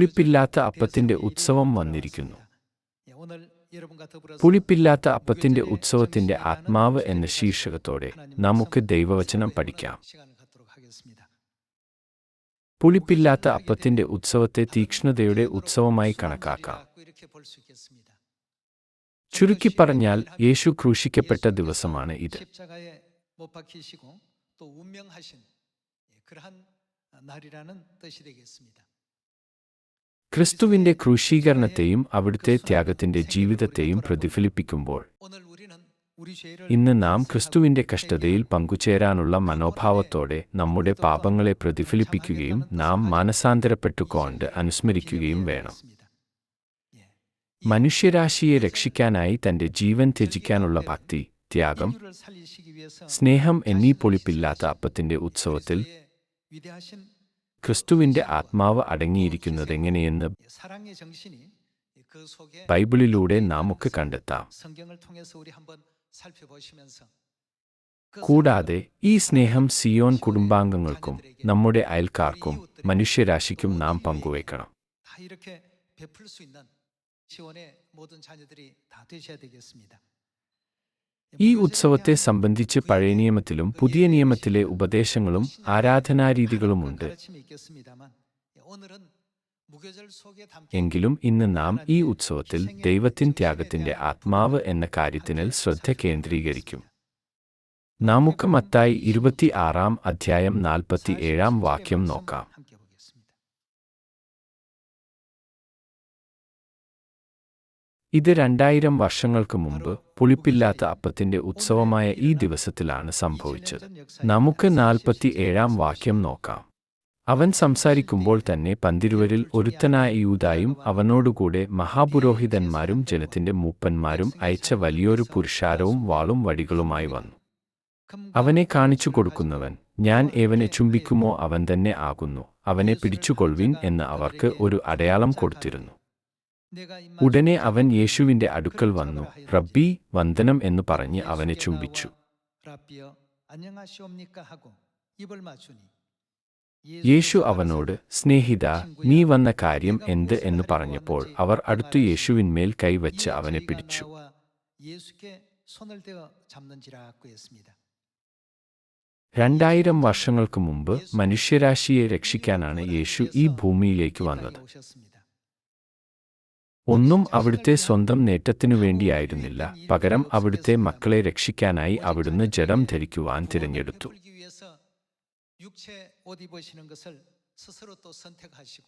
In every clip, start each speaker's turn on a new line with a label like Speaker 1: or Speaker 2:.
Speaker 1: പുളിപ്പില്ലാത്ത അപ്പത്തിന്റെ ഉത്സവം വന്നിരിക്കുന്നു
Speaker 2: 예, 오늘 여러분과 더불어서
Speaker 1: പുളിപ്പില്ലാത്ത അപ്പത്തിന്റെ ഉത്സവത്തിന്റെ ആത്മാവ് എന്ന ശീർഷകത്തോടെ നമുക്ക് ദൈവവചനം പഠിക്കാം
Speaker 2: 시간을 갖도록 하겠습니다.
Speaker 1: പുളിപ്പില്ലാത്ത അപ്പത്തിന്റെ ഉത്സവത്തെ തീക്ഷ്ണതയുടെ ഉത്സവമായി കണക്കാക്കാം
Speaker 2: 이렇게 볼 수 있겠습니다.
Speaker 1: ചുരുക്കി പറഞ്ഞാൽ യേശു ക്രൂശിക്കപ്പെട്ട ദിവസമാണ് ഇത്
Speaker 2: 십자가에 못 박히시고 또 운명하신 예, 그러한 날이라는 뜻이 되겠습니다.
Speaker 1: ക്രിസ്തുവിന്റെ ക്രൂശീകരണത്തെയും അവിടുത്തെ ത്യാഗത്തിന്റെ ജീവിതത്തെയും പ്രതിഫലിപ്പിക്കുമ്പോൾ ഇന്ന് നാം ക്രിസ്തുവിന്റെ കഷ്ടതയിൽ പങ്കുചേരാനുള്ള മനോഭാവത്തോടെ നമ്മുടെ പാപങ്ങളെ പ്രതിഫലിപ്പിക്കുകയും നാം മാനസാന്തരപ്പെട്ടുകൊണ്ട് അനുസ്മരിക്കുകയും വേണം. മനുഷ്യരാശിയെ രക്ഷിക്കാനായി തന്റെ ജീവൻ ത്യജിക്കാനുള്ള ഭക്തി ത്യാഗം സ്നേഹം എന്നീ പൊളിപ്പില്ലാത്ത അപ്പത്തിന്റെ ഉത്സവത്തിൽ
Speaker 2: 그의 위대하신
Speaker 1: ക്രിസ്തുവിന്റെ ആത്മാവ് അടങ്ങിയിരിക്കുന്നതെങ്ങനെയെന്ന്
Speaker 2: 예, 사랑의 정신이 그 속에
Speaker 1: ബൈബിളിലൂടെ നമുക്ക് കണ്ടെത്താം
Speaker 2: 성경을 통해서 우리 한번 살펴보시면서 그
Speaker 1: കൂടാതെ ഈ സ്നേഹം സിയോൻ കുടുംബാംഗങ്ങൾക്കും നമ്മുടെ അയൽക്കാർക്കും മനുഷ്യരാശിക്കും നാം പങ്കുവയ്ക്കണം
Speaker 2: 다 이렇게 베풀 수 있는 시원의 모든 자녀들이 다 되셔야 되겠습니다.
Speaker 1: ഈ ഉത്സവത്തെ സംബന്ധിച്ച് പഴയ നിയമത്തിലും പുതിയ നിയമത്തിലെ ഉപദേശങ്ങളും ആരാധനാരീതികളുമുണ്ട്. എങ്കിലും ഇന്ന് നാം ഈ ഉത്സവത്തിൽ ദൈവത്തിൻ ത്യാഗത്തിന്റെ ആത്മാവ് എന്ന കാര്യത്തിന് ശ്രദ്ധ കേന്ദ്രീകരിക്കും. നമുക്ക് മത്തായി ഇരുപത്തി ആറാം അധ്യായം നാൽപ്പത്തി ഏഴാം വാക്യം നോക്കാം. ഇത് രണ്ടായിരം വർഷങ്ങൾക്ക് മുമ്പ് പുളിപ്പില്ലാത്ത അപ്പത്തിന്റെ ഉത്സവമായ ഈ ദിവസത്തിലാണ് സംഭവിച്ചത്. നമുക്ക് നാൽപ്പത്തി ഏഴാം വാക്യം നോക്കാം. അവൻ സംസാരിക്കുമ്പോൾ തന്നെ പന്തിരുവരിൽ ഒരുത്തനായ യൂതായും അവനോടുകൂടെ മഹാപുരോഹിതന്മാരും ജനത്തിന്റെ മൂപ്പന്മാരും അയച്ച വലിയൊരു പുരുഷാരവും വാളും വടികളുമായി വന്നു. അവനെ കാണിച്ചു കൊടുക്കുന്നവൻ ഞാൻ ഏവനെ ചുംബിക്കുമോ അവൻ തന്നെ ആകുന്നു. അവനെ പിടിച്ചുകൊള്ളുവിൻ എന്ന് അവർക്ക് ഒരു അടയാളം കൊടുത്തിരുന്നു. ഉടനെ അവൻ യേശുവിന്റെ അടുക്കൽ വന്നു. റബ്ബി വന്ദനം എന്ന് പറഞ്ഞ് അവനെ ചുംബിച്ചു. യേശു അവനോട് സ്നേഹിത നീ വന്ന കാര്യം എന്ത് എന്ന് പറഞ്ഞപ്പോൾ അവർ അടുത്തു യേശുവിന്മേൽ കൈവച്ച് അവനെ പിടിച്ചു. രണ്ടായിരം വർഷങ്ങൾക്ക് മുമ്പ് മനുഷ്യരാശിയെ രക്ഷിക്കാനാണ് യേശു ഈ ഭൂമിയിലേക്ക് വന്നത്. ഒന്നും അവിടുത്തെ സ്വന്തം നേട്ടത്തിനു വേണ്ടിയായിരുന്നില്ല പകരം അവിടുത്തെ മക്കളെ രക്ഷിക്കാനായി അവിടുന്ന് ജഡം ധരിക്കുവാൻ തിരഞ്ഞെടുത്തു
Speaker 2: 베풀기 위해서 육체 옷 입으시는 것을 스스로 또 선택하시고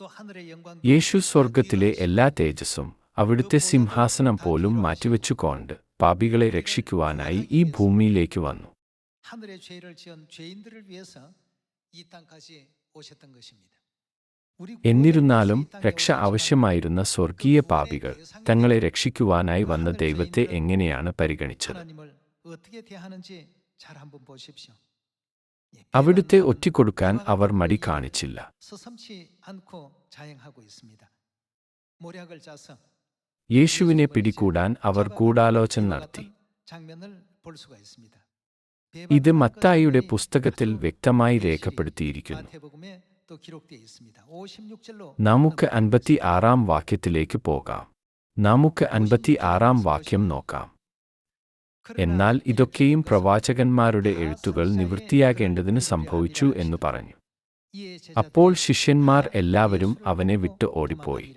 Speaker 2: 또 하늘의 영광
Speaker 1: യേശു സ്വർഗത്തിലെ എല്ലാ തേജസ്സും അവിടുത്തെ സിംഹാസനം പോലും മാറ്റിവെച്ചുകൊണ്ട് പാപികളെ രക്ഷിക്കുവാനായി ഈ ഭൂമിയിലേക്ക് വന്നു
Speaker 2: 하늘의 죄를 지은 죄인들을 위해서 이 땅까지 오셨던 것입니다.
Speaker 1: എന്നിരുന്നാലും രക്ഷ ആവശ്യമായിരുന്ന സ്വർഗീയ പാപികൾ തങ്ങളെ രക്ഷിക്കുവാനായി വന്ന ദൈവത്തെ എങ്ങനെയാണ് പരിഗണിച്ചത്? അവിടുത്തെ ഒറ്റിക്കൊടുക്കാൻ അവർ മടി കാണിച്ചില്ല. യേശുവിനെ പിടികൂടാൻ അവർ ഗൂഢാലോചന നടത്തി. ഇത് മത്തായിയുടെ പുസ്തകത്തിൽ വ്യക്തമായി രേഖപ്പെടുത്തിയിരിക്കുന്നു. നമുക്ക് അൻപത്തി ആറാം വാക്യത്തിലേക്ക് പോകാം. നമുക്ക് അൻപത്തി ആറാം വാക്യം നോക്കാം. എന്നാൽ ഇതൊക്കെയും പ്രവാചകന്മാരുടെ എഴുത്തുകൾ നിവൃത്തിയാകേണ്ടതിന് സംഭവിച്ചു എന്ന് പറഞ്ഞു. അപ്പോൾ ശിഷ്യന്മാർ എല്ലാവരും അവനെ വിട്ട് ഓടിപ്പോയി.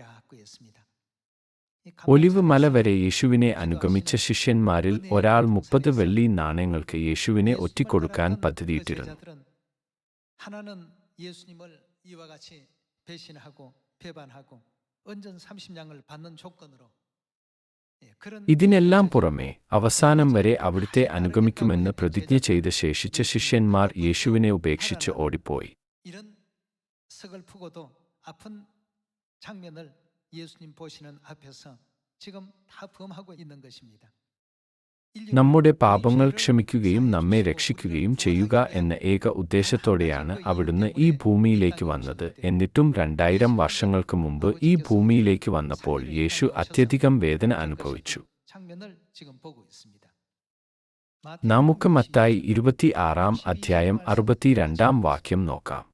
Speaker 1: ഒലിവ് മല വരെ യേശുവിനെ അനുഗമിച്ച ശിഷ്യന്മാരിൽ ഒരാൾ മുപ്പത് വെള്ളി നാണയങ്ങൾക്ക് യേശുവിനെ ഒറ്റിക്കൊടുക്കാൻ പദ്ധതിയിട്ടിരുന്നു.
Speaker 2: 예수님을 이와 같이 배신하고 배반하고 은전 30냥을 받는 조건으로 예, 그런
Speaker 1: ഇതിനെല്ലാം പുറമെ അവസാനം വരെ അവിടുത്തെ അനുഗമിക്കുമെന്ന് പ്രതിജ്ഞ ചെയ്ത് ശേഷിച്ച ശിഷ്യന്മാർ യേശുവിനെ ഉപേക്ഷിച്ച് ഓടിപ്പോയി
Speaker 2: 이런 서글프고도 아픈 장면을 예수님 보시는 앞에서 지금 다 범하고 있는 것입니다.
Speaker 1: നമ്മുടെ പാപങ്ങൾ ക്ഷമിക്കുകയും നമ്മെ രക്ഷിക്കുകയും ചെയ്യുക എന്ന ഏക ഉദ്ദേശത്തോടെയാണ് അവിടുന്ന് ഈ ഭൂമിയിലേക്ക് വന്നത്. എന്നിട്ടും രണ്ടായിരം വർഷങ്ങൾക്ക് മുമ്പ് ഈ ഭൂമിയിലേക്ക് വന്നപ്പോൾ യേശു അത്യധികം വേദന അനുഭവിച്ചു. നമുക്ക് മത്തായി ഇരുപത്തി ആറാം അധ്യായം അറുപത്തിരണ്ടാം വാക്യം നോക്കാം.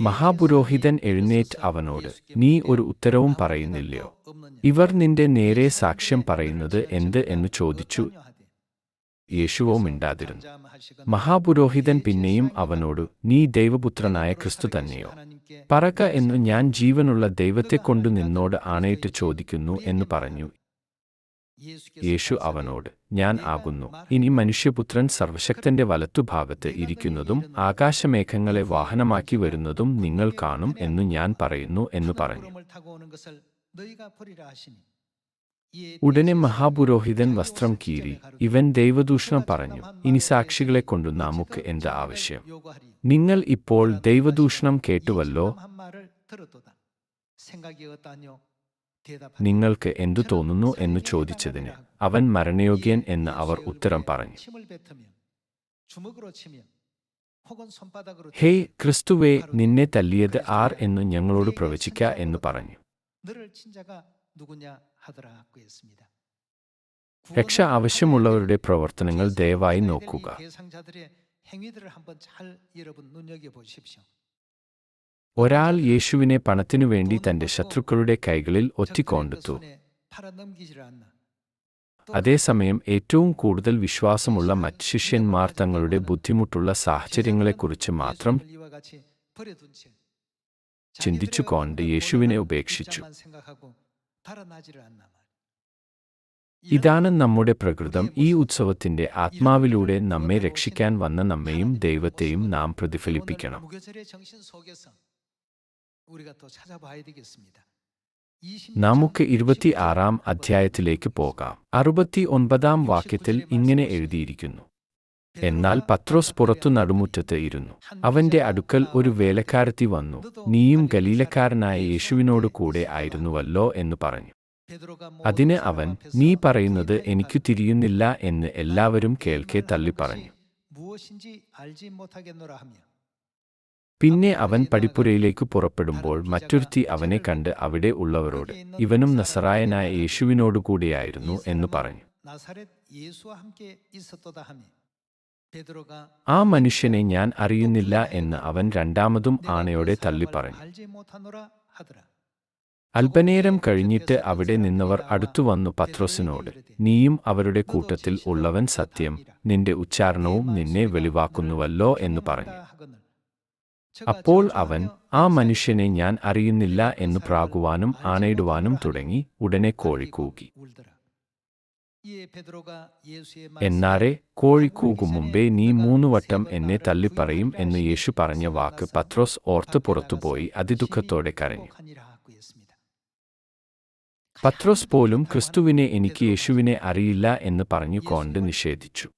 Speaker 1: മഹാപുരോഹിതൻ എഴുന്നേറ്റ് അവനോട് നീ ഒരു ഉത്തരവും പറയുന്നില്ലയോ? ഇവർ നിന്റെ നേരെ സാക്ഷ്യം പറയുന്നത് എന്ത് എന്ന് ചോദിച്ചു. യേശുവോ മിണ്ടാതിരുന്നു. മഹാപുരോഹിതൻ പിന്നെയും അവനോട് നീ ദൈവപുത്രനായ ക്രിസ്തു തന്നെയോ? പറക്ക എന്ന് ഞാൻ ജീവനുള്ള ദൈവത്തെക്കൊണ്ടു നിന്നോട് ആണയിട്ട് ചോദിക്കുന്നു എന്ന് പറഞ്ഞു. യേശു അവനോട് ഞാൻ ആകുന്നു. ഇനി മനുഷ്യപുത്രൻ സർവശക്തന്റെ വലത്തുഭാഗത്ത് ഇരിക്കുന്നതും ആകാശമേഘങ്ങളെ വാഹനമാക്കി വരുന്നതും നിങ്ങൾ കാണും എന്നു ഞാൻ പറയുന്നു എന്ന് പറഞ്ഞു. ഉടനെ മഹാപുരോഹിതൻ വസ്ത്രം കീറി. ഇവൻ ദൈവദൂഷണം പറഞ്ഞു. ഇനി സാക്ഷികളെ കൊണ്ടു നമുക്ക് എന്ത് ആവശ്യം? നിങ്ങൾ ഇപ്പോൾ ദൈവദൂഷണം കേട്ടുവല്ലോ? നിങ്ങൾക്ക് എന്തു തോന്നുന്നു എന്ന് ചോദിച്ചതിന് അവൻ മരണയോഗ്യൻ എന്ന് അവർ ഉത്തരം പറഞ്ഞു. ഹേ ക്രിസ്തുവേ നിന്നെ തല്ലിയത് ആർ എന്ന് ഞങ്ങളോട് പ്രവചിക്ക എന്ന് പറഞ്ഞു. രക്ഷ ആവശ്യമുള്ളവരുടെ പ്രവർത്തനങ്ങൾ ദയവായി നോക്കുക. ഒരാൾ യേശുവിനെ പണത്തിനു വേണ്ടി തന്റെ ശത്രുക്കളുടെ കൈകളിൽ ഒറ്റിക്കൊണ്ടെത്തു. അതേസമയം ഏറ്റവും കൂടുതൽ വിശ്വാസമുള്ള മറ്റ് ശിഷ്യന്മാർ തങ്ങളുടെ ബുദ്ധിമുട്ടുള്ള സാഹചര്യങ്ങളെക്കുറിച്ച് മാത്രം ചിന്തിച്ചുകൊണ്ട് യേശുവിനെ ഉപേക്ഷിച്ചു. ഇതാണ് നമ്മുടെ പ്രകൃതം. ഈ ഉത്സവത്തിന്റെ ആത്മാവിലൂടെ നമ്മെ രക്ഷിക്കാൻ വന്ന നമ്മെയും ദൈവത്തെയും നാം പ്രതിഫലിപ്പിക്കണം. നമുക്ക് ഇരുപത്തി ആറാം അധ്യായത്തിലേക്ക് പോകാം. അറുപത്തി ഒൻപതാം വാക്യത്തിൽ ഇങ്ങനെ എഴുതിയിരിക്കുന്നു. എന്നാൽ പത്രോസ് പുറത്തു നടുമുറ്റത്ത് ഇരുന്നു. അവന്റെ അടുക്കൽ ഒരു വേലക്കാരത്തി വന്നു നീയും ഗലീലക്കാരനായ യേശുവിനോട് കൂടെ ആയിരുന്നുവല്ലോ എന്ന് പറഞ്ഞു. അതിന് അവൻ നീ പറയുന്നത് എനിക്കു തിരിയുന്നില്ല എന്ന് എല്ലാവരും കേൾക്കെ തള്ളിപ്പറഞ്ഞു. പിന്നെ അവൻ പടിപ്പുരയിലേക്ക് പുറപ്പെടുമ്പോൾ മറ്റൊരുത്തി അവനെ കണ്ട് അവിടെ ഉള്ളവരോട് ഇവനും നസറായനായ യേശുവിനോടുകൂടിയായിരുന്നു എന്ന് പറഞ്ഞു. ആ മനുഷ്യനെ ഞാൻ അറിയുന്നില്ല എന്ന് അവൻ രണ്ടാമതും ആണയോടെ തള്ളി പറഞ്ഞു. അല്പനേരം കഴിഞ്ഞിട്ട് അവിടെ നിന്നവർ അടുത്തു വന്നു പത്രോസിനോട് നീയും അവരുടെ കൂട്ടത്തിൽ ഉള്ളവൻ സത്യം നിന്റെ ഉച്ചാരണവും നിന്നെ വെളിവാക്കുന്നുവല്ലോ എന്ന് പറഞ്ഞു. അപ്പോൾ അവൻ ആ മനുഷ്യനെ ഞാൻ അറിയുന്നില്ല എന്ന് പ്രാകുവാനും ആണയിടുവാനും തുടങ്ങി ഉടനെ കോഴി കൂകി. എന്നാരെ? കോഴി കൂകും മുമ്പേ നീ മൂന്നു വട്ടം എന്നെ തള്ളിപ്പറയും എന്ന് യേശു പറഞ്ഞ വാക്ക് പത്രോസ് ഓർത്ത് പുറത്തുപോയി അതിദുഃഖത്തോടെ കരഞ്ഞു. പത്രോസ് പോലും ക്രിസ്തുവിനെ എനിക്ക് യേശുവിനെ അറിയില്ല എന്ന് പറഞ്ഞു കൊണ്ട് നിഷേധിച്ചു.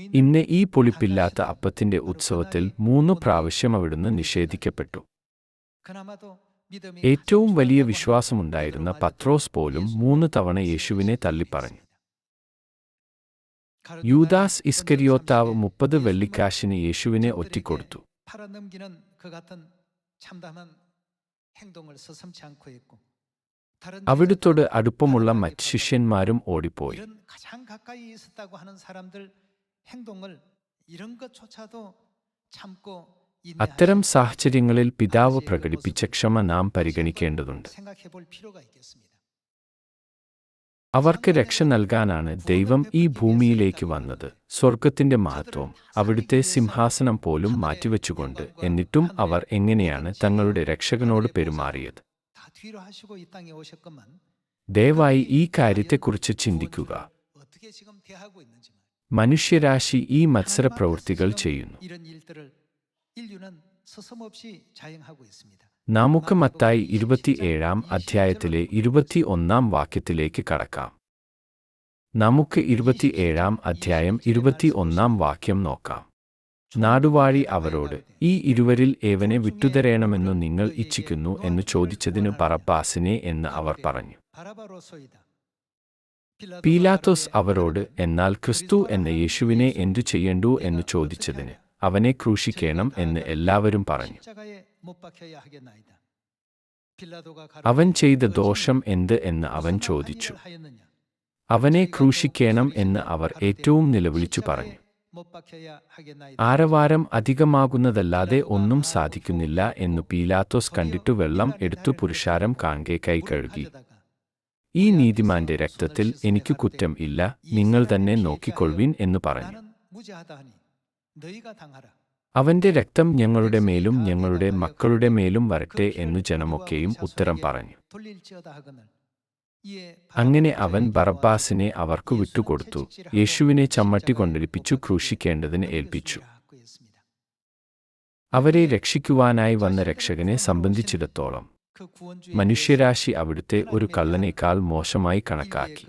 Speaker 1: ഇന്ന് ഈ പുളിപ്പില്ലാത്ത അപ്പത്തിന്റെ ഉത്സവത്തിൽ മൂന്ന് പ്രാവശ്യം അവിടുന്ന് നിഷേധിക്കപ്പെട്ടു. ഏറ്റവും വലിയ വിശ്വാസമുണ്ടായിരുന്ന പത്രോസ് പോലും മൂന്ന് തവണ യേശുവിനെ തള്ളിപ്പറഞ്ഞു. യൂദാസ് ഇസ്കരിയോത്താവ് മുപ്പത് വെള്ളിക്കാശിന് യേശുവിനെ ഒറ്റിക്കൊടുത്തു. അവിടുത്തോട് അടുപ്പമുള്ള മറ്റ് ശിഷ്യന്മാരും ഓടിപ്പോയി. അത്തരം സാഹചര്യങ്ങളിൽ പിതാവ് പ്രകടിപ്പിച്ച ക്ഷമ നാം പരിഗണിക്കേണ്ടതുണ്ട്. അവർക്ക് രക്ഷ നൽകാനാണ് ദൈവം ഈ ഭൂമിയിലേക്ക് വന്നത്. സ്വർഗത്തിന്റെ മഹത്വം അവിടുത്തെ സിംഹാസനം പോലും മാറ്റിവെച്ചുകൊണ്ട് എന്നിട്ടും അവർ എങ്ങനെയാണ് തങ്ങളുടെ രക്ഷകനോട് പെരുമാറിയത്? ദയവായി ഈ കാര്യത്തെക്കുറിച്ച് ചിന്തിക്കുക. മനുഷ്യരാശി ഈ മത്സര പ്രവൃത്തികൾ ചെയ്യുന്നു നമുക്ക് മത്തായി ഇരുപത്തിയേഴാം അധ്യായത്തിലെ ഇരുപത്തി ഒന്നാം വാക്യത്തിലേക്ക് കടക്കാം. നമുക്ക് ഇരുപത്തിയേഴാം അധ്യായം ഇരുപത്തി ഒന്നാം വാക്യം നോക്കാം. നാടുവാഴി അവരോട് ഈ ഇരുവരിൽ ഏവനെ വിട്ടുതരേണമെന്നു നിങ്ങൾ ഇച്ഛിക്കുന്നു എന്ന് ചോദിച്ചതിന് പറപ്പാസിനെ എന്ന് അവർ പറഞ്ഞു. പീലാത്തോസ് അവരോട് എന്നാൽ ക്രിസ്തു എന്ന യേശുവിനെ എന്തു ചെയ്യണ്ടു എന്ന് ചോദിച്ചതിന് അവനെ ക്രൂശിക്കണം എന്ന് എല്ലാവരും പറഞ്ഞു. അവൻ ചെയ്ത ദോഷം എന്ത് എന്ന് അവൻ ചോദിച്ചു. അവനെ ക്രൂശിക്കണം എന്ന് അവർ ഏറ്റവും നിലവിളിച്ചു പറഞ്ഞു. ആരവാരം അധികമാകുന്നതല്ലാതെ ഒന്നും സാധിക്കുന്നില്ല എന്നു പീലാത്തോസ് കണ്ടിട്ടു വെള്ളം എടുത്തു പുരുഷാരം കാൺകെ കൈ കഴുകി. ഈ നീതിമാന്റെ രക്തത്തിൽ എനിക്ക് കുറ്റം ഇല്ല നിങ്ങൾ തന്നെ നോക്കിക്കൊള്ളുവിൻ എന്ന് പറഞ്ഞു. അവന്റെ രക്തം ഞങ്ങളുടെ മേലും ഞങ്ങളുടെ മക്കളുടെ മേലും വരട്ടെ എന്നു ജനമൊക്കെയും ഉത്തരം പറഞ്ഞു. അങ്ങനെ അവൻ ബറബാസിനെ അവർക്ക് വിട്ടുകൊടുത്തു. യേശുവിനെ ചമ്മട്ടി കൊണ്ടിരിപ്പിച്ചു ക്രൂശിക്കേണ്ടതിന് ഏൽപ്പിച്ചു. അവരെ രക്ഷിക്കുവാനായി വന്ന രക്ഷകനെ സംബന്ധിച്ചിടത്തോളം മനുഷ്യരാശി അവിടുത്തെ ഒരു കള്ളനേക്കാൾ മോശമായി കണക്കാക്കി.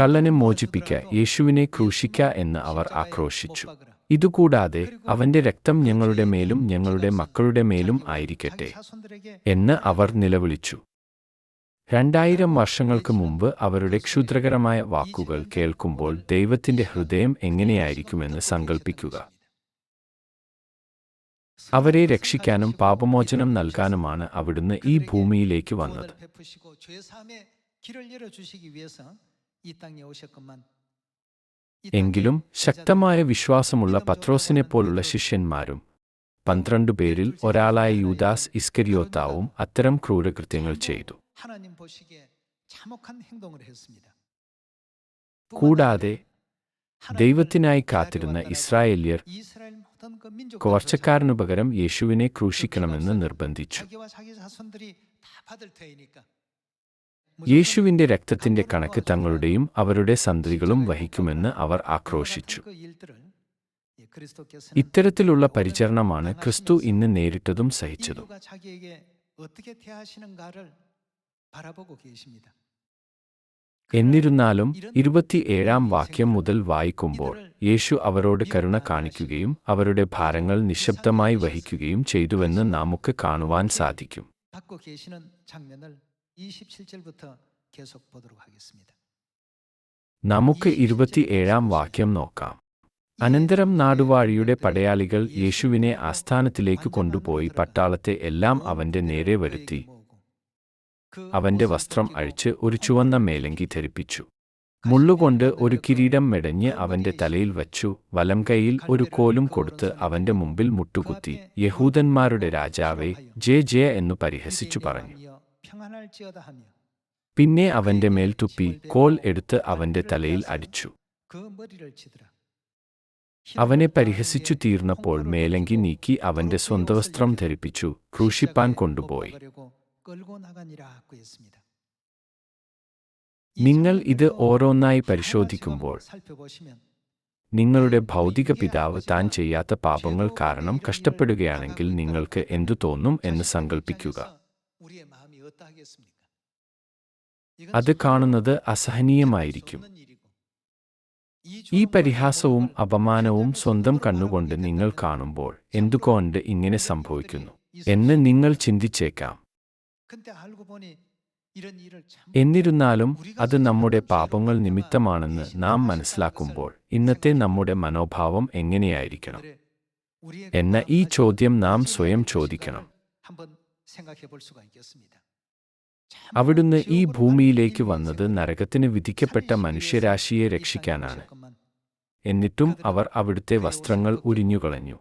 Speaker 1: കള്ളനെ മോചിപ്പിക്ക യേശുവിനെ ക്രൂശിക്ക എന്ന് അവർ ആക്രോശിച്ചു. ഇതുകൂടാതെ അവന്റെ രക്തം ഞങ്ങളുടെ മേലും ഞങ്ങളുടെ മക്കളുടെ മേലും ആയിരിക്കട്ടെ എന്ന് അവർ നിലവിളിച്ചു. രണ്ടായിരം വർഷങ്ങൾക്ക് മുമ്പ് അവരുടെ ക്ഷുദ്രകരമായ വാക്കുകൾ കേൾക്കുമ്പോൾ ദൈവത്തിന്റെ ഹൃദയം എങ്ങനെയായിരിക്കുമെന്ന് സങ്കൽപ്പിക്കുക. അവരെ രക്ഷിക്കാനും പാപമോചനം നൽകാനുമാണ് അവിടുന്ന് ഈ ഭൂമിയിലേക്ക് വന്നത്. എങ്കിലും ശക്തമായ വിശ്വാസമുള്ള പത്രോസിനെ പോലുള്ള ശിഷ്യന്മാരും പന്ത്രണ്ട് പേരിൽ ഒരാളായ യൂദാസ് ഇസ്കരിയോത്താവും അത്തരം ക്രൂരകൃത്യങ്ങൾ ചെയ്തു. കൂടാതെ ദൈവത്തിനായി കാത്തിരുന്ന ഇസ്രായേല്യർ കോർച്ചക്കാരനു പകരം യേശുവിനെ ക്രൂശിക്കണമെന്ന് നിർബന്ധിച്ചു യേശുവിന്റെ രക്തത്തിന്റെ കണക്ക് തങ്ങളുടെയും അവരുടെ സന്തതികളും വഹിക്കുമെന്ന് അവർ ആക്രോശിച്ചു. ഇത്തരത്തിലുള്ള പരിചരണമാണ് ക്രിസ്തു ഇന്ന് നേരിട്ടതും സഹിച്ചതും. എന്നിരുന്നാലും ഇരുപത്തിയേഴാം വാക്യം മുതൽ വായിക്കുമ്പോൾ യേശു അവരോട് കരുണ കാണിക്കുകയും അവരുടെ ഭാരങ്ങൾ നിശബ്ദമായി വഹിക്കുകയും ചെയ്തുവെന്ന് നമുക്ക് കാണുവാൻ സാധിക്കും. നമുക്ക് ഇരുപത്തിയേഴാം വാക്യം നോക്കാം. അനന്തരം നാടുവാഴിയുടെ പടയാളികൾ യേശുവിനെ ആസ്ഥാനത്തിലേക്ക് കൊണ്ടുപോയി പട്ടാളത്തെ എല്ലാം അവന്റെ നേരെ വരുത്തി. അവന്റെ വസ്ത്രം അഴിച്ച് ഒരു ചുവന്ന മേലങ്കി ധരിപ്പിച്ചു. മുള്ളുകൊണ്ട് ഒരു കിരീടം മെടഞ്ഞ് അവന്റെ തലയിൽ വച്ചു. വലം കൈയിൽ ഒരു കോലും കൊടുത്ത് അവന്റെ മുമ്പിൽ മുട്ടുകുത്തി. യഹൂദന്മാരുടെ രാജാവെ ജെ ജെ എന്നു പരിഹസിച്ചു പറഞ്ഞു. പിന്നെ അവന്റെ മേൽ തുപ്പി കോൽ എടുത്ത് അവന്റെ തലയിൽ അടിച്ചു. അവനെ പരിഹസിച്ചു തീർന്നപ്പോൾ മേലങ്കി നീക്കി അവന്റെ സ്വന്തവസ്ത്രം ധരിപ്പിച്ചു. ക്രൂശിപ്പാൻ കൊണ്ടുപോയി. നിങ്ങൾ ഇത് ഓരോന്നായി പരിശോധിക്കുമ്പോൾ നിങ്ങളുടെ ഭൗതിക പിതാവ് താൻ ചെയ്യാത്ത പാപങ്ങൾ കാരണം കഷ്ടപ്പെടുകയാണെങ്കിൽ നിങ്ങൾക്ക് എന്തു തോന്നും എന്ന് സങ്കൽപ്പിക്കുക. അത് കാണുന്നത് അസഹനീയമായിരിക്കും. ഈ പരിഹാസവും അപമാനവും സ്വന്തം കണ്ണുകൊണ്ട് നിങ്ങൾ കാണുമ്പോൾ എന്തുകൊണ്ട് ഇങ്ങനെ സംഭവിക്കുന്നു എന്ന് നിങ്ങൾ ചിന്തിച്ചേക്കാം. എന്നിരുന്നാലും അത് നമ്മുടെ പാപങ്ങൾ നിമിത്തമാണെന്ന് നാം മനസ്സിലാക്കുമ്പോൾ ഇന്നത്തെ നമ്മുടെ മനോഭാവം എങ്ങനെയായിരിക്കണം? എന്ന ഈ ചോദ്യം നാം സ്വയം ചോദിക്കണം. അവിടുന്ന് ഈ ഭൂമിയിലേക്ക് വന്നത് നരകത്തിന് വിധിക്കപ്പെട്ട മനുഷ്യരാശിയെ രക്ഷിക്കാനാണ്. എന്നിട്ടും അവർ അവിടുത്തെ വസ്ത്രങ്ങൾ ഉരിഞ്ഞുകളഞ്ഞു.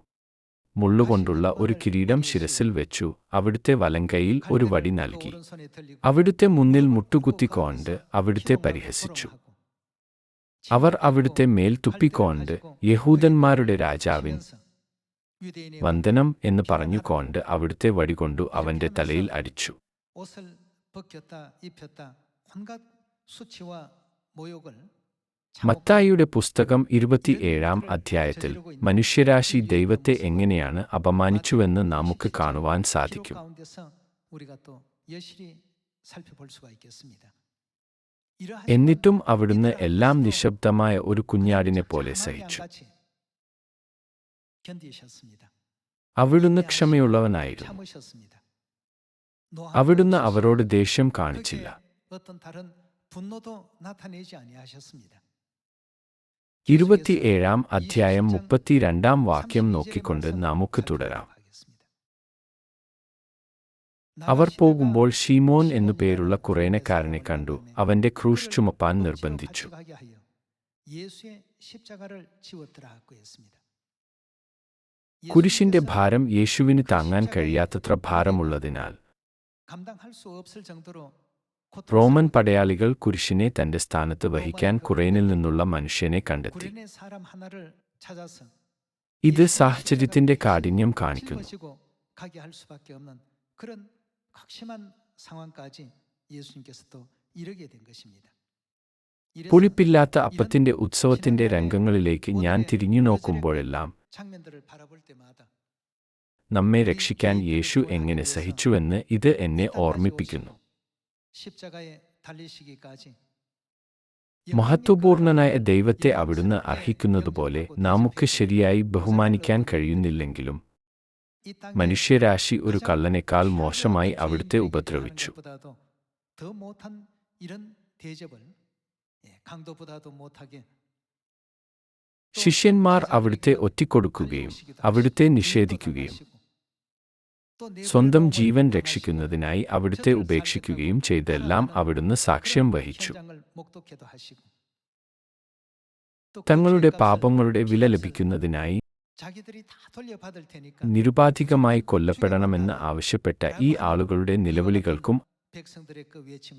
Speaker 1: മുള്ളുകൊണ്ടുള്ള ഒരു കിരീടം ശിരസിൽ വെച്ചു. അവിടുത്തെ വലങ്കയിൽ ഒരു വടി നൽകി. അവിടുത്തെ മുന്നിൽ മുട്ടുകുത്തിക്കൊണ്ട് അവിടുത്തെ പരിഹസിച്ചു. അവർ അവിടുത്തെ മേൽ തുപ്പിക്കൊണ്ട് യഹൂദന്മാരുടെ രാജാവിൻ വന്ദനം എന്ന് പറഞ്ഞുകൊണ്ട് അവിടുത്തെ വടികൊണ്ടു അവന്റെ തലയിൽ അടിച്ചു. മത്തായിയുടെ പുസ്തകം ഇരുപത്തിയേഴാം അധ്യായത്തിൽ മനുഷ്യരാശി ദൈവത്തെ എങ്ങനെയാണ് അപമാനിച്ചുവെന്ന് നമുക്ക് കാണുവാൻ സാധിക്കും. എന്നിട്ടും അവിടുന്ന് എല്ലാം നിശബ്ദമായ ഒരു കുഞ്ഞാടിനെ പോലെ സഹിച്ചു. അവിടുന്ന് ക്ഷമയുള്ളവനായിരുന്നു. അവിടുന്ന് അവരോട് ദേഷ്യം കാണിച്ചില്ല. ഇരുപത്തിയേഴാം അധ്യായം മുപ്പത്തിരണ്ടാം വാക്യം നോക്കിക്കൊണ്ട് നമുക്ക് തുടരാം. അവർ പോകുമ്പോൾ ഷീമോൻ എന്നു പേരുള്ള കുറേനക്കാരനെ കണ്ടു. അവന്റെ ക്രൂഷ് ചുമപ്പാൻ നിർബന്ധിച്ചു. കുരിശിന്റെ ഭാരം യേശുവിന് താങ്ങാൻ കഴിയാത്തത്ര ഭാരമുള്ളതിനാൽ റോമൻ പടയാളികൾ കുരിശിനെ തന്റെ സ്ഥാനത്ത് വഹിക്കാൻ കുറേനിൽ നിന്നുള്ള മനുഷ്യനെ കണ്ടെത്തി. ഇത് സാഹചര്യത്തിന്റെ കാഠിന്യം കാണിക്കുന്നു. പുളിപ്പില്ലാത്ത അപ്പത്തിന്റെ ഉത്സവത്തിന്റെ രംഗങ്ങളിലേക്ക് ഞാൻ തിരിഞ്ഞു നോക്കുമ്പോഴെല്ലാം നമ്മെ രക്ഷിക്കാൻ യേശു എങ്ങനെ സഹിച്ചുവെന്ന് ഇത് എന്നെ ഓർമ്മിപ്പിക്കുന്നു. മഹത്വപൂർണനായ ദൈവത്തെ അവിടുന്ന് അർഹിക്കുന്നതുപോലെ നമുക്ക് ശരിയായി ബഹുമാനിക്കാൻ കഴിയുന്നില്ലെങ്കിലും മനുഷ്യരാശി ഒരു കള്ളനേക്കാൾ മോശമായി അവിടുത്തെ ഉപദ്രവിച്ചു. ശിഷ്യന്മാർ അവിടുത്തെ ഒറ്റിക്കൊടുക്കുകയും അവിടുത്തെ നിഷേധിക്കുകയും സ്വന്തം ജീവൻ രക്ഷിക്കുന്നതിനായി അവിടുത്തെ ഉപേക്ഷിക്കുകയും ചെയ്തെല്ലാം അവിടുന്ന് സാക്ഷ്യം വഹിച്ചു. തങ്ങളുടെ പാപങ്ങളുടെ വില ലഭിക്കുന്നതിനായി നിരുപാധികമായി കൊല്ലപ്പെടണമെന്ന് ആവശ്യപ്പെട്ട ഈ ആളുകളുടെ നിലവിളികൾക്കും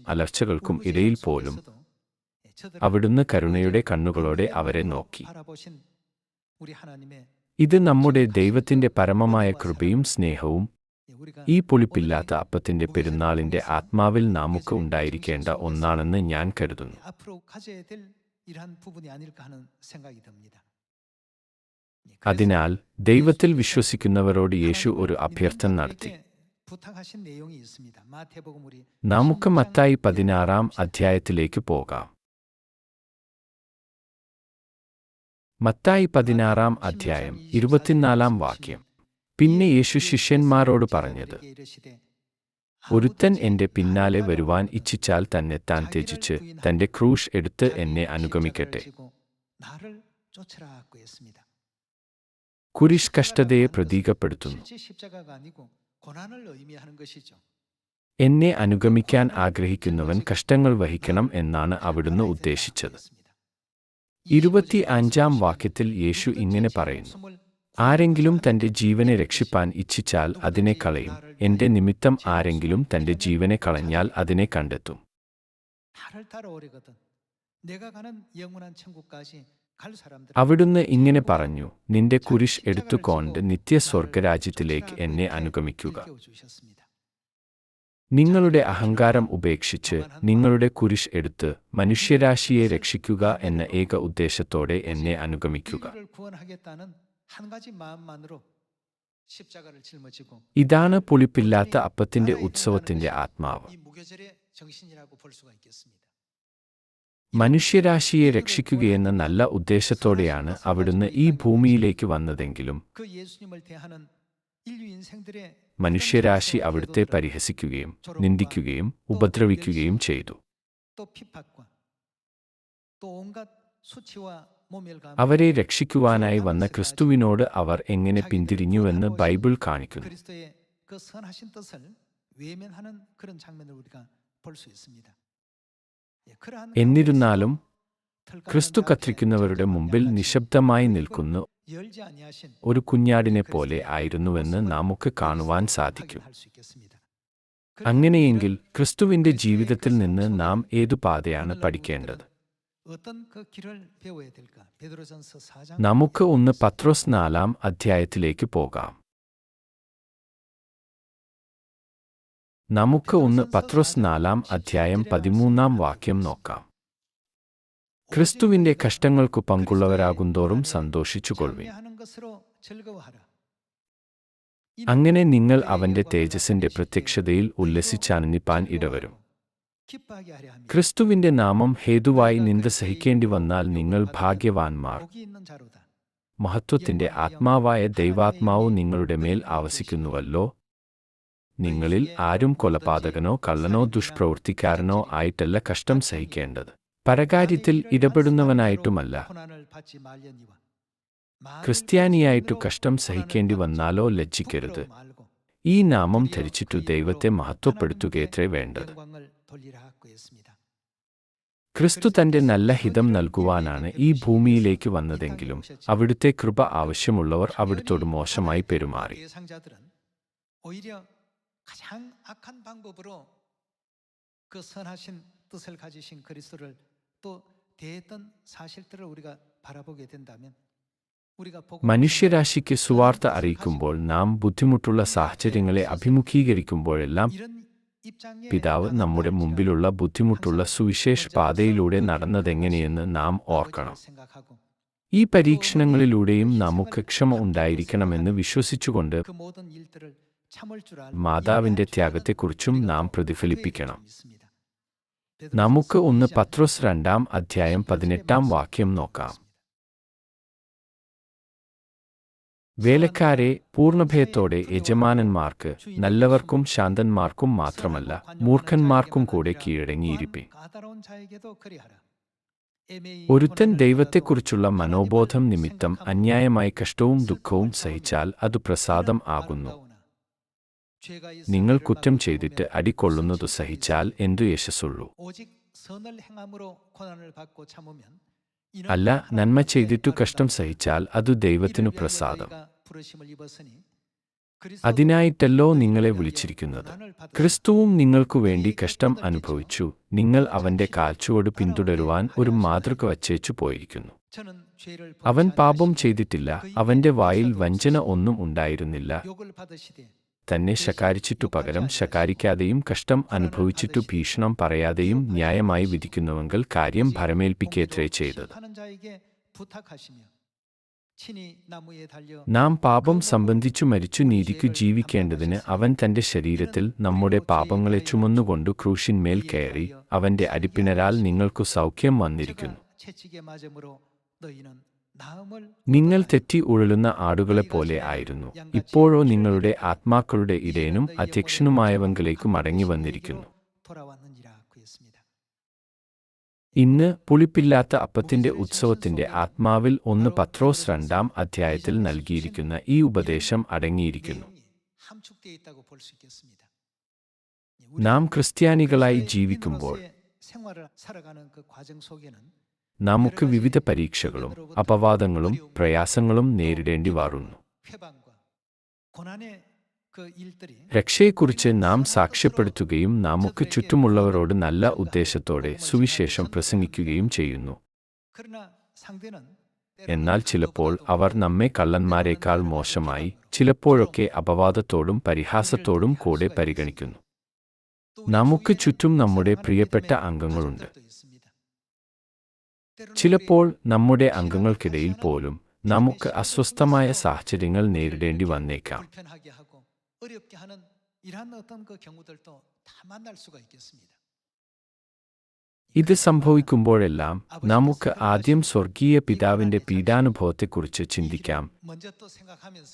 Speaker 1: അലർച്ചകൾക്കും ഇടയിൽ പോലും അവിടുന്ന് കരുണയുടെ കണ്ണുകളോടെ അവരെ നോക്കി. ഇത് നമ്മുടെ ദൈവത്തിന്റെ പരമമായ കൃപയും സ്നേഹവും ഈ പുളിപ്പില്ലാത്ത അപ്പത്തിന്റെ പെരുന്നാളിന്റെ ആത്മാവിൽ നമുക്ക് ഉണ്ടായിരിക്കേണ്ട ഒന്നാണെന്ന് ഞാൻ കരുതുന്നു അതിനാൽ ദൈവത്തിൽ വിശ്വസിക്കുന്നവരോട് യേശു ഒരു അഭ്യർത്ഥന നടത്തി നമുക്ക് മത്തായി പതിനാറാം അധ്യായത്തിലേക്ക് പോകാം മത്തായി പതിനാറാം അധ്യായം ഇരുപത്തിനാലാം വാക്യം പിന്നെ യേശു ശിഷ്യന്മാരോട് പറഞ്ഞത് ഒരുത്തൻ എന്റെ പിന്നാലെ വരുവാൻ ഇച്ഛിച്ചാൽ തന്നെ താൻ ത്യജിച്ച് തന്റെ ക്രൂഷ് എടുത്ത് എന്നെ അനുഗമിക്കട്ടെ. കുരിഷ് കഷ്ടതയെ പ്രതീകപ്പെടുത്തുന്നു. എന്നെ അനുഗമിക്കാൻ ആഗ്രഹിക്കുന്നവൻ കഷ്ടങ്ങൾ വഹിക്കണം എന്നാണ് അവിടുന്ന് ഉദ്ദേശിച്ചത്. ഇരുപത്തി അഞ്ചാം വാക്യത്തിൽ യേശു ഇങ്ങനെ പറയുന്നു ആരെങ്കിലും തന്റെ ജീവനെ രക്ഷിപ്പാൻ ഇച്ഛിച്ചാൽ അതിനെ കളയും. എന്റെ നിമിത്തം ആരെങ്കിലും തന്റെ ജീവനെ കളഞ്ഞാൽ അതിനെ കണ്ടെത്തും. അവിടുന്ന് ഇങ്ങനെ പറഞ്ഞു നിന്റെ കുരിശ് എടുത്തുകൊണ്ട് നിത്യസ്വർഗരാജ്യത്തിലേക്ക് എന്നെ അനുഗമിക്കുക. നിങ്ങളുടെ അഹങ്കാരം ഉപേക്ഷിച്ച് നിങ്ങളുടെ കുരിശ് എടുത്ത് മനുഷ്യരാശിയെ രക്ഷിക്കുക എന്ന ഏക ഉദ്ദേശത്തോടെ എന്നെ അനുഗമിക്കുക. ഇതാണ് പുളിപ്പില്ലാത്ത അപ്പത്തിന്റെ ഉത്സവത്തിന്റെ ആത്മാവ് മനുഷ്യരാശിയെ രക്ഷിക്കുകയെന്ന നല്ല ഉദ്ദേശത്തോടെയാണ് അവിടുന്ന് ഈ ഭൂമിയിലേക്ക് വന്നതെങ്കിലും മനുഷ്യരാശി അവിടുത്തെ പരിഹസിക്കുകയും നിന്ദിക്കുകയും ഉപദ്രവിക്കുകയും ചെയ്തു. അവരെ രക്ഷിക്കുവാനായി വന്ന ക്രിസ്തുവിനോട് അവർ എങ്ങനെ പിന്തിരിഞ്ഞുവെന്ന് ബൈബിൾ കാണിക്കുന്നു. എന്നിരുന്നാലും ക്രിസ്തു കത്തിരിക്കുന്നവരുടെ മുമ്പിൽ നിശബ്ദമായി നിൽക്കുന്നു. ഒരു കുഞ്ഞാടിനെ പോലെ ആയിരുന്നുവെന്ന് നമുക്ക് കാണുവാൻ സാധിക്കും. അങ്ങനെയെങ്കിൽ ക്രിസ്തുവിന്റെ ജീവിതത്തിൽ നിന്ന് നാം ഏതു പാതയാണ് പഠിക്കേണ്ടത്? നമുക്ക് ഒന്ന് പത്രോസ് നാലാം അധ്യായത്തിലേക്ക് പോകാം നമുക്ക് ഒന്ന് പത്രോസ് നാലാം അധ്യായം പതിമൂന്നാം വാക്യം നോക്കാം ക്രിസ്തുവിന്റെ കഷ്ടങ്ങൾക്കു പങ്കുള്ളവരാകുന്തോറും സന്തോഷിച്ചുകൊള്ളുവിൻ അങ്ങനെ നിങ്ങൾ അവന്റെ തേജസ്സിന്റെ പ്രത്യക്ഷതയിൽ ഉല്ലസിച്ചാനന്ദിപ്പാൻ ഇടവരും ക്രിസ്തുവിന്റെ നാമം ഹേതുവായി നിന്ദ സഹിക്കേണ്ടി വന്നാൽ നിങ്ങൾ ഭാഗ്യവാന്മാർ. മഹത്വത്തിന്റെ ആത്മാവായ ദൈവാത്മാവ് നിങ്ങളുടെ മേൽ ആവസിക്കുന്നുവല്ലോ. നിങ്ങളിൽ ആരും കൊലപാതകനോ കള്ളനോ ദുഷ്പ്രവൃത്തിക്കാരനോ ആയിട്ടല്ല കഷ്ടം സഹിക്കേണ്ടത്. പരകാര്യത്തിൽ ഇടപെടുന്നവനായിട്ടുമല്ല. ക്രിസ്ത്യാനിയായിട്ടു കഷ്ടം സഹിക്കേണ്ടി വന്നാലോ ലജ്ജിക്കരുത്. ഈ നാമം ധരിച്ചിട്ടു ദൈവത്തെ മഹത്വപ്പെടുത്തുകയത്രേ വേണ്ടത്. ക്രിസ്തു തന്റെ നല്ല ഹിതം നൽകുവാനാണ് ഈ ഭൂമിയിലേക്ക് വന്നതെങ്കിലും അവിടുത്തെ കൃപ ആവശ്യമുള്ളവർ അവിടുത്തോട് മോശമായി പെരുമാറി. മനുഷ്യരാശിക്ക് സുവാർത്ത അറിയിക്കുമ്പോൾ നാം ബുദ്ധിമുട്ടുള്ള സാഹചര്യങ്ങളെ അഭിമുഖീകരിക്കുമ്പോഴെല്ലാം പിതാവ് നമ്മുടെ മുമ്പിലുള്ള ബുദ്ധിമുട്ടുള്ള സുവിശേഷ പാതയിലൂടെ നടന്നതെങ്ങനെയെന്ന് നാം ഓർക്കണം. ഈ പരീക്ഷണങ്ങളിലൂടെയും നമുക്ക് ക്ഷമ ഉണ്ടായിരിക്കണമെന്ന് വിശ്വസിച്ചുകൊണ്ട് മാതാവിന്റെ ത്യാഗത്തെക്കുറിച്ചും നാം പ്രതിഫലിപ്പിക്കണം. നമുക്ക് ഒന്ന് പത്രോസ് രണ്ടാം അധ്യായം പതിനെട്ടാം വാക്യം നോക്കാം. വേലക്കാരെ പൂർണഭയത്തോടെ യജമാനന്മാർക്ക് നല്ലവർക്കും ശാന്തന്മാർക്കും മാത്രമല്ല മൂർഖന്മാർക്കും കൂടെ കീഴടങ്ങിയിരിപ്പേ. ഒരുത്തൻ ദൈവത്തെക്കുറിച്ചുള്ള മനോബോധം നിമിത്തം അന്യായമായി കഷ്ടവും ദുഃഖവും സഹിച്ചാൽ അത് പ്രസാദം ആകുന്നു. നിങ്ങൾ കുറ്റം ചെയ്തിട്ട്
Speaker 2: അടിക്കൊള്ളുന്നതു
Speaker 1: സഹിച്ചാൽ എന്തു യശസ്സുള്ളൂ? അല്ല നന്മ ചെയ്തിട്ടു കഷ്ടം സഹിച്ചാൽ അതു ദൈവത്തിനു പ്രസാദം. അതിനായിട്ടല്ലോ നിങ്ങളെ വിളിച്ചിരിക്കുന്നത്. ക്രിസ്തുവും നിങ്ങൾക്കു വേണ്ടി കഷ്ടം അനുഭവിച്ചു. നിങ്ങൾ അവന്റെ കാൽച്ചുവട് പിന്തുടരുവാൻ ഒരു മാതൃക വച്ചേച്ചു പോയിരിക്കുന്നു. അവൻ പാപം ചെയ്തിട്ടില്ല. അവന്റെ വായിൽ വഞ്ചന ഒന്നും ഉണ്ടായിരുന്നില്ല. തന്നെ ശകാരിച്ചിട്ടു പകരം ശകാരിക്കാതെയും കഷ്ടം അനുഭവിച്ചിട്ടു ഭീഷണം പറയാതെയും ന്യായമായി വിധിക്കുന്നുവെങ്കിൽ കാര്യം ഭരമേൽപ്പിക്കേത്രേ ചെയ്തത്. നാം പാപം സംബന്ധിച്ചു മരിച്ചു നീതിക്കു ജീവിക്കേണ്ടതിന് അവൻ തന്റെ ശരീരത്തിൽ നമ്മുടെ പാപങ്ങളെ ചുമന്നുകൊണ്ട് ക്രൂശിന്മേൽ കയറി അവന്റെ അരിപ്പിണരാൽ നിങ്ങൾക്കു സൗഖ്യം വന്നിരിക്കുന്നു. നിങ്ങൾ തെറ്റി ഉഴലുന്ന ആടുകളെപ്പോലെ ആയിരുന്നു. ഇപ്പോഴോ നിങ്ങളുടെ ആത്മാക്കളുടെ ഇടയനും അധ്യക്ഷനുമായവങ്കിലേക്ക് മടങ്ങി വന്നിരിക്കുന്നു. ഇന്ന് പുളിപ്പില്ലാത്ത അപ്പത്തിന്റെ ഉത്സവത്തിന്റെ ആത്മാവിൽ ഒന്ന് പത്രോസ് രണ്ടാം അധ്യായത്തിൽ നൽകിയിരിക്കുന്ന ഈ ഉപദേശം അടങ്ങിയിരിക്കുന്നു. നാം ക്രിസ്ത്യാനികളായി ജീവിക്കുമ്പോൾ നമുക്ക് വിവിധ പരീക്ഷകളും അപവാദങ്ങളും പ്രയാസങ്ങളും നേരിടേണ്ടി
Speaker 2: വാറുന്നു.
Speaker 1: രക്ഷയെക്കുറിച്ച് നാം സാക്ഷ്യപ്പെടുത്തുകയും നമുക്ക് ചുറ്റുമുള്ളവരോട് നല്ല ഉദ്ദേശത്തോടെ സുവിശേഷം പ്രസംഗിക്കുകയും ചെയ്യുന്നു. എന്നാൽ ചിലപ്പോൾ അവർ നമ്മെ കള്ളന്മാരെക്കാൾ മോശമായി ചിലപ്പോഴൊക്കെ അപവാദത്തോടും പരിഹാസത്തോടും കൂടെ പരിഗണിക്കുന്നു. നമുക്ക് ചുറ്റും നമ്മുടെ പ്രിയപ്പെട്ട അംഗങ്ങളുണ്ട്. ചിലപ്പോൾ നമ്മുടെ അംഗങ്ങൾക്കിടയിൽ പോലും നമുക്ക് അസ്വസ്ഥമായ സാഹചര്യങ്ങൾ നേരിടേണ്ടി വന്നേക്കാം. ഇത് സംഭവിക്കുമ്പോഴെല്ലാം നമുക്ക് ആദ്യം സ്വർഗീയ പിതാവിന്റെ പീഡാനുഭവത്തെക്കുറിച്ച് ചിന്തിക്കാം.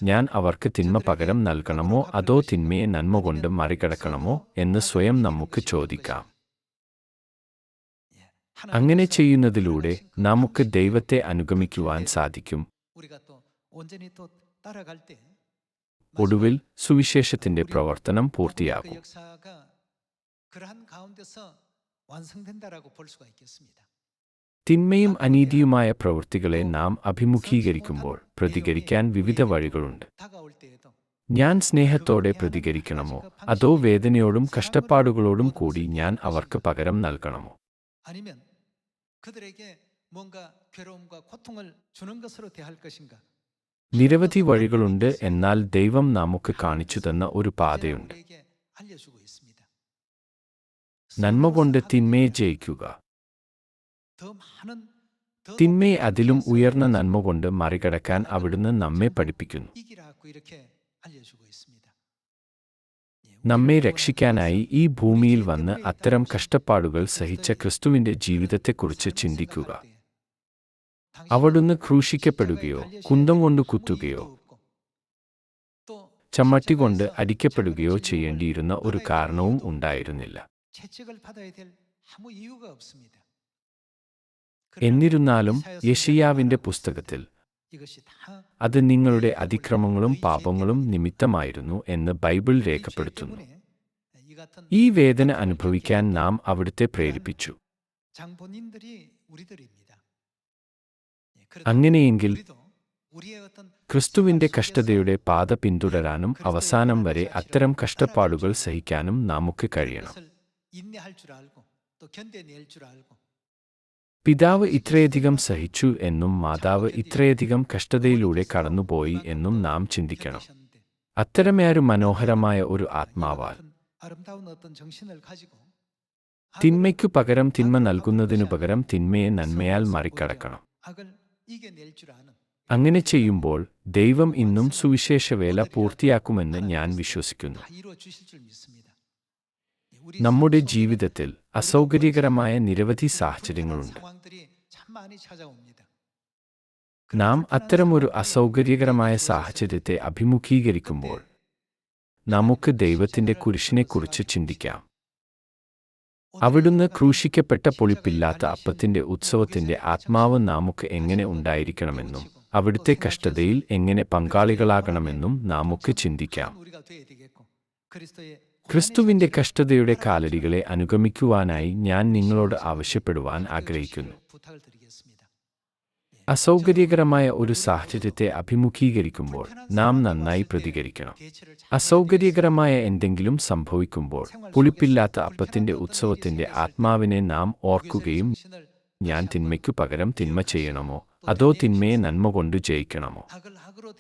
Speaker 1: ഞാൻ അവർക്ക് തിന്മ പകരം നൽകണമോ അതോ തിന്മയെ നന്മ കൊണ്ട് മറികടക്കണമോ എന്ന് സ്വയം നമുക്ക് ചോദിക്കാം. അങ്ങനെ ചെയ്യുന്നതിലൂടെ നമുക്ക് ദൈവത്തെ അനുഗമിക്കുവാൻ സാധിക്കും. ഒടുവിൽ സുവിശേഷത്തിന്റെ പ്രവർത്തനം പൂർത്തിയാകും. തിന്മയും അനീതിയുമായ പ്രവൃത്തികളെ നാം അഭിമുഖീകരിക്കുമ്പോൾ പ്രതികരിക്കാൻ വിവിധ വഴികളുണ്ട്. ഞാൻ സ്നേഹത്തോടെ പ്രതികരിക്കണമോ? അതോ വേദനയോടും കഷ്ടപ്പാടുകളോടും കൂടി ഞാൻ അവർക്ക് പകരം നൽകണമോ?
Speaker 2: 아니면 그들에게 뭔가 괴로움과 고통을 주는 것으로 대할 것인가?
Speaker 1: നിരവധി വഴികളുണ്ട് എന്നാൽ ദൈവം നമുക്ക് കാണിച്ചു തന്ന ഒരു പാതയുണ്ട്
Speaker 2: 우리에게 알려주고 있습니다.
Speaker 1: നന്മ കൊണ്ട് തിന്മയെ ജയിക്കുക
Speaker 2: 더 많은 더
Speaker 1: തിന്മയെ
Speaker 2: 높은
Speaker 1: അതിലും
Speaker 2: 길에서
Speaker 1: ഉയർന്ന നന്മ കൊണ്ട് മറികടക്കാൻ അവിടുന്ന് നമ്മെ പഠിപ്പിക്കുന്നു
Speaker 2: 이기라고 이렇게 알려주고 있습니다. 예,
Speaker 1: നമ്മെ രക്ഷിക്കാനായി ഈ ഭൂമിയിൽ വന്ന് അത്തരം കഷ്ടപ്പാടുകൾ സഹിച്ച ക്രിസ്തുവിന്റെ ജീവിതത്തെക്കുറിച്ച് ചിന്തിക്കുക. അവിടുന്ന് ക്രൂശിക്കപ്പെടുകയോ കുന്തം കൊണ്ട് കുത്തുകയോ ചമ്മട്ടി കൊണ്ട് അടിക്കപ്പെടുകയോ ചെയ്യേണ്ടിയിരുന്ന ഒരു കാരണവും ഉണ്ടായിരുന്നില്ല. എന്നിരുന്നാലും യഷിയാവിന്റെ പുസ്തകത്തിൽ അത് നിങ്ങളുടെ അതിക്രമങ്ങളും പാപങ്ങളും നിമിത്തമായിരുന്നു എന്ന് ബൈബിൾ രേഖപ്പെടുത്തുന്നു. ഈ വേദന അനുഭവിക്കാൻ നാം അവിടുത്തെ പ്രേരിപ്പിച്ചു. അങ്ങനെയെങ്കിൽ ക്രിസ്തുവിന്റെ കഷ്ടതയുടെ പാത പിന്തുടരാനും അവസാനം വരെ അത്തരം കഷ്ടപ്പാടുകൾ സഹിക്കാനും നമുക്ക് കഴിയണം. പിതാവ് ഇത്രയധികം സഹിച്ചു എന്നും മാതാവ് ഇത്രയധികം കഷ്ടതയിലൂടെ കടന്നുപോയി എന്നും നാം ചിന്തിക്കണം. അത്തരമേയൊരു മനോഹരമായ ഒരു ആത്മാവാൽ. തിന്മയ്ക്കു പകരം തിന്മ നൽകുന്നതിനു പകരം തിന്മയെ നന്മയാൽ മറികടക്കണം. അങ്ങനെ ചെയ്യുമ്പോൾ ദൈവം ഇന്നും സുവിശേഷവേല പൂർത്തിയാക്കുമെന്ന് ഞാൻ വിശ്വസിക്കുന്നു. നമ്മുടെ ജീവിതത്തിൽ അസൗകര്യകരമായ നിരവധി സാഹചര്യങ്ങളുണ്ട്. നാം അത്തരമൊരു അസൗകര്യകരമായ സാഹചര്യത്തെ അഭിമുഖീകരിക്കുമ്പോൾ നമുക്ക് ദൈവത്തിന്റെ കുരിശിനെക്കുറിച്ച് ചിന്തിക്കാം. അവിടുന്ന് ക്രൂശിക്കപ്പെട്ട പൊളിപ്പില്ലാത്ത അപ്പത്തിന്റെ ഉത്സവത്തിന്റെ ആത്മാവ് നമുക്ക് എങ്ങനെ ഉണ്ടായിരിക്കണമെന്നും അവിടുത്തെ കഷ്ടതയിൽ എങ്ങനെ പങ്കാളികളാകണമെന്നും നമുക്ക് ചിന്തിക്കാം. ക്രിസ്തുവിന്റെ കഷ്ടതയുടെ കാലടികളെ അനുഗമിക്കുവാനായി ഞാൻ നിങ്ങളോട് ആവശ്യപ്പെടുവാൻ ആഗ്രഹിക്കുന്നു. അസൗകര്യകരമായ ഒരു സാഹചര്യത്തെ അഭിമുഖീകരിക്കുമ്പോൾ നാം നന്നായി പ്രതികരിക്കണം. അസൗകര്യകരമായ എന്തെങ്കിലും സംഭവിക്കുമ്പോൾ പുളിപ്പില്ലാത്ത അപ്പത്തിന്റെ ഉത്സവത്തിന്റെ ആത്മാവിനെ നാം ഓർക്കുകയും ഞാൻ തിന്മയ്ക്കു പകരം തിന്മ ചെയ്യണമോ? അതോ തിന്മയെ നന്മ കൊണ്ട് ജയിക്കണമോ?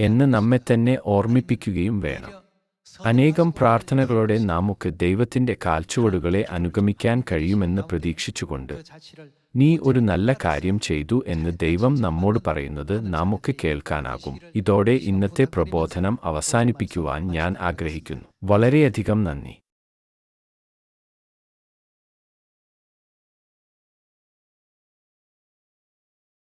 Speaker 1: എന്ന് നമ്മെ തന്നെ ഓർമ്മിപ്പിക്കുകയും വേണം. അനേകം പ്രാർത്ഥനകളോടെ നമുക്ക് ദൈവത്തിന്റെ കാൽച്ചുവടുകളെ അനുഗമിക്കാൻ കഴിയുമെന്ന് പ്രതീക്ഷിച്ചുകൊണ്ട് നീ ഒരു നല്ല കാര്യം ചെയ്തു എന്ന് ദൈവം നമ്മോട് പറയുന്നത് നമുക്ക് കേൾക്കാനാകും. ഇതോടെ ഇന്നത്തെ പ്രബോധനം അവസാനിപ്പിക്കുവാൻ ഞാൻ ആഗ്രഹിക്കുന്നു. വളരെയധികം നന്ദി.